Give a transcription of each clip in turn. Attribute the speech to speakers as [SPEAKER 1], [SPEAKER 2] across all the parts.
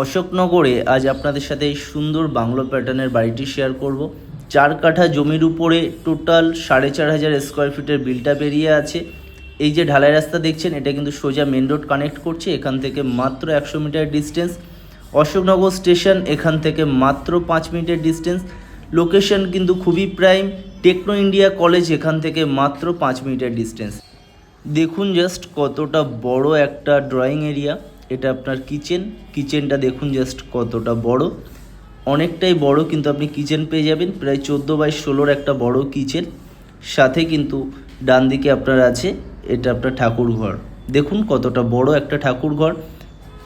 [SPEAKER 1] অশোকনগরে আজ আপনাদের সাথে এই সুন্দর বাংলো প্যাটার্নের বাড়িটি শেয়ার করব। চার কাঠা জমির উপরে টোটাল সাড়ে চার হাজার স্কোয়ার ফিটের বিলটা বেরিয়ে আছে। এই যে ঢালাই রাস্তা দেখছেন, এটা কিন্তু সোজা মেন রোড কানেক্ট করছে, এখান থেকে মাত্র একশো মিটার ডিস্টেন্স অশোকনগর স্টেশন এখান থেকে মাত্র পাঁচ মিনিটের ডিস্টেন্স লোকেশন কিন্তু খুবই প্রাইম টেকনো ইন্ডিয়া কলেজ এখান থেকে মাত্র পাঁচ মিনিটের ডিস্টেন্স দেখুন জাস্ট কতটা বড় একটা ড্রয়িং এরিয়া এটা আপনার কিচেন। কিচেনটা দেখুন জাস্ট কতটা বড়। অনেকটাই বড়, কিন্তু আপনি কিচেন পেয়ে যাবেন। প্রায় চোদ্দ বাই ষোলোর একটা বড় কিচেন। সাথে কিন্তু ডান দিকে আপনার আছে, এটা আপনার ঠাকুর ঘর দেখুন কতটা বড় একটা ঠাকুর ঘর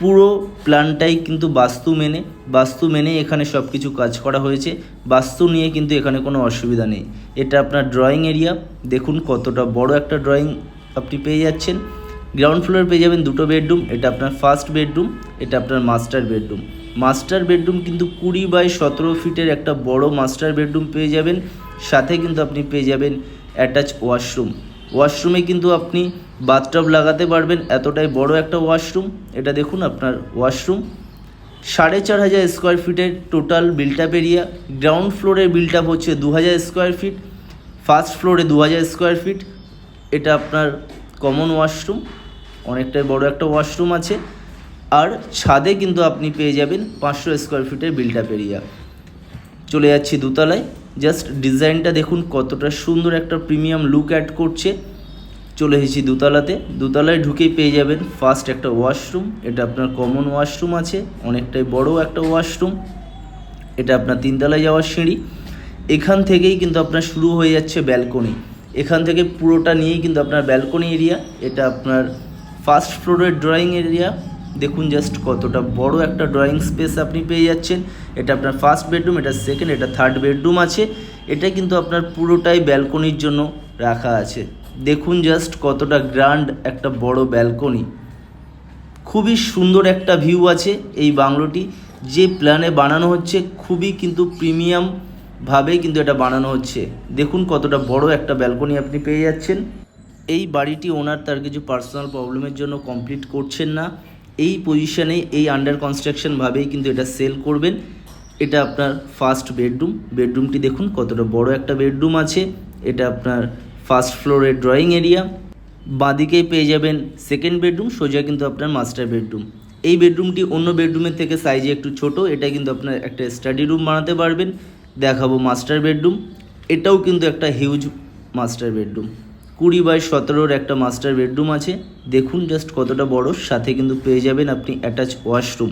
[SPEAKER 1] পুরো প্ল্যানটাই কিন্তু বাস্তু মেনে। বাস্তু মেনে এখানে সব কিছু কাজ করা হয়েছে। বাস্তু নিয়ে কিন্তু এখানে কোনো অসুবিধা নেই। এটা আপনার ড্রয়িং এরিয়া দেখুন কতটা বড় একটা ড্রয়িং আপনি পেয়ে যাচ্ছেন। গ্রাউন্ড ফ্লোরে পেয়ে যাবেন দুটো বেডরুম এটা আপনার ফার্স্ট বেডরুম এটা আপনার মাস্টার বেডরুম মাস্টার বেডরুম কিন্তু কুড়ি বাই সতেরো ফিটের একটা বড় মাস্টার বেডরুম পেয়ে যাবেন। সাথে কিন্তু আপনি পেয়ে যাবেন অ্যাটাচ ওয়াশরুম ওয়াশরুমে কিন্তু আপনি বাথটব লাগাতে পারবেন, এতটাই বড় একটা ওয়াশরুম এটা দেখুন আপনার ওয়াশরুম সাড়ে চার হাজার স্কোয়ার ফিটের total built up area ground ফ্লোরের বিল্টাপ হচ্ছে দু হাজার স্কোয়ার ফিট ফার্স্ট ফ্লোরে দু হাজার স্কোয়ার ফিট এটা আপনার কমন ওয়াশরুম অনেকটাই বড় একটা ওয়াশরুম আছে। আর ছাদে কিন্তু আপনি পেয়ে যাবেন পাঁচশো স্কোয়ার ফিটের বিল্টাপ এরিয়া চলে যাচ্ছি দোতলায়। জাস্ট ডিজাইনটা দেখুন কতটা সুন্দর একটা প্রিমিয়াম লুক অ্যাড করছে। চলে এসেছি দোতলাতে। দোতলায় ঢুকেই পেয়ে যাবেন ফার্স্ট একটা ওয়াশরুম এটা আপনার কমন ওয়াশরুম আছে। অনেকটাই বড় একটা ওয়াশরুম এটা আপনার তিনতলায় যাওয়ার সিঁড়ি। এখান থেকেই কিন্তু আপনার শুরু হয়ে যাচ্ছে ব্যালকনি এখান থেকে পুরোটা নিয়েই কিন্তু আপনার ব্যালকনি এরিয়া এটা আপনার ফার্স্ট ফ্লোরের ড্রয়িং এরিয়া। দেখুন জাস্ট কতটা বড় একটা ড্রয়িং স্পেস আপনি পেয়ে যাচ্ছেন। এটা আপনার ফার্স্ট বেডরুম এটা সেকেন্ড এটা থার্ড বেডরুম আছে। এটা কিন্তু আপনার পুরোটাই ব্যালকনির জন্য রাখা আছে। দেখুন জাস্ট কতটা গ্র্যান্ড একটা বড় ব্যালকনি খুবই সুন্দর একটা ভিউ আছে এই বাংলোটি। যে প্ল্যানে বানানো হচ্ছে, খুবই কিন্তু প্রিমিয়াম ভাবে কিন্তু এটা বানানো হচ্ছে। দেখুন কতটা বড় একটা ব্যালকনি আপনি পেয়ে যাচ্ছেন। এই বাড়িটি ওনার তার কিছু পার্সোনাল প্রবলেমের জন্য কমপ্লিট করছেন না। এই পজিশনে এই আন্ডার কনস্ট্রাকশন ভাবেই কিন্তু এটা সেল করবেন। এটা আপনার ফার্স্ট বেডরুম বেডরুমটি দেখুন কতটা বড় একটা বেডরুম আছে। এটা আপনার ফার্স্ট ফ্লোরের ড্রয়িং এরিয়া বাঁদিকেই পেয়ে যাবেন সেকেন্ড বেডরুম সোজা কিন্তু আপনার মাস্টার বেডরুম এই বেডরুমটি অন্য বেডরুমের থেকে সাইজে একটু ছোট, এটা কিন্তু আপনার একটা স্টাডি রুম বানাতে পারবেন। দেখাবো মাস্টার বেডরুম এটাও কিন্তু একটা হিউজ মাস্টার বেডরুম কুড়ি বাই সতেরোর একটা মাস্টার বেডরুম আছে। দেখুন জাস্ট কতটা বড়, সাথে কিন্তু পেয়ে যাবেন আপনি অ্যাটাচ ওয়াশরুম